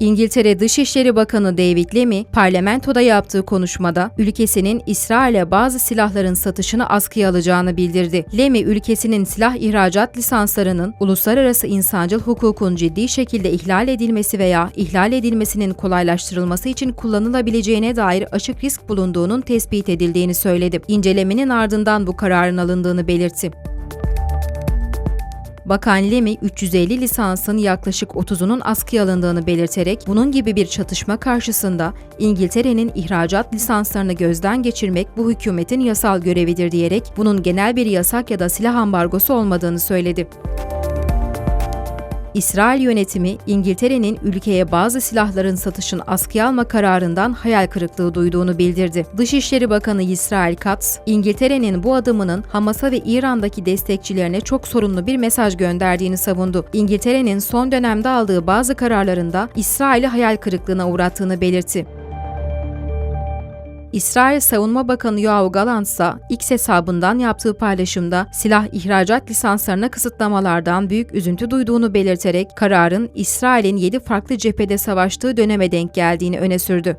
İngiltere Dışişleri Bakanı David Lammy, parlamentoda yaptığı konuşmada ülkesinin İsrail'e bazı silahların satışını askıya alacağını bildirdi. Lammy, ülkesinin silah ihracat lisanslarının uluslararası insancıl hukukun ciddi şekilde ihlal edilmesi veya ihlal edilmesinin kolaylaştırılması için kullanılabileceğine dair açık risk bulunduğunun tespit edildiğini söyledi. İncelemenin ardından bu kararın alındığını belirtti. Bakan Lemi 350 lisansın yaklaşık 30'unun askıya alındığını belirterek bunun gibi bir çatışma karşısında İngiltere'nin ihracat lisanslarını gözden geçirmek bu hükümetin yasal görevidir diyerek bunun genel bir yasak ya da silah ambargosu olmadığını söyledi. İsrail yönetimi İngiltere'nin ülkeye bazı silahların satışın askıya alma kararından hayal kırıklığı duyduğunu bildirdi. Dışişleri Bakanı İsrail Katz, İngiltere'nin bu adımının Hamas'a ve İran'daki destekçilerine çok sorunlu bir mesaj gönderdiğini savundu. İngiltere'nin son dönemde aldığı bazı kararlarında İsrail'i hayal kırıklığına uğrattığını belirtti. İsrail Savunma Bakanı Yoav Gallant ise X hesabından yaptığı paylaşımda silah ihracat lisanslarına kısıtlamalardan büyük üzüntü duyduğunu belirterek kararın İsrail'in 7 farklı cephede savaştığı döneme denk geldiğini öne sürdü.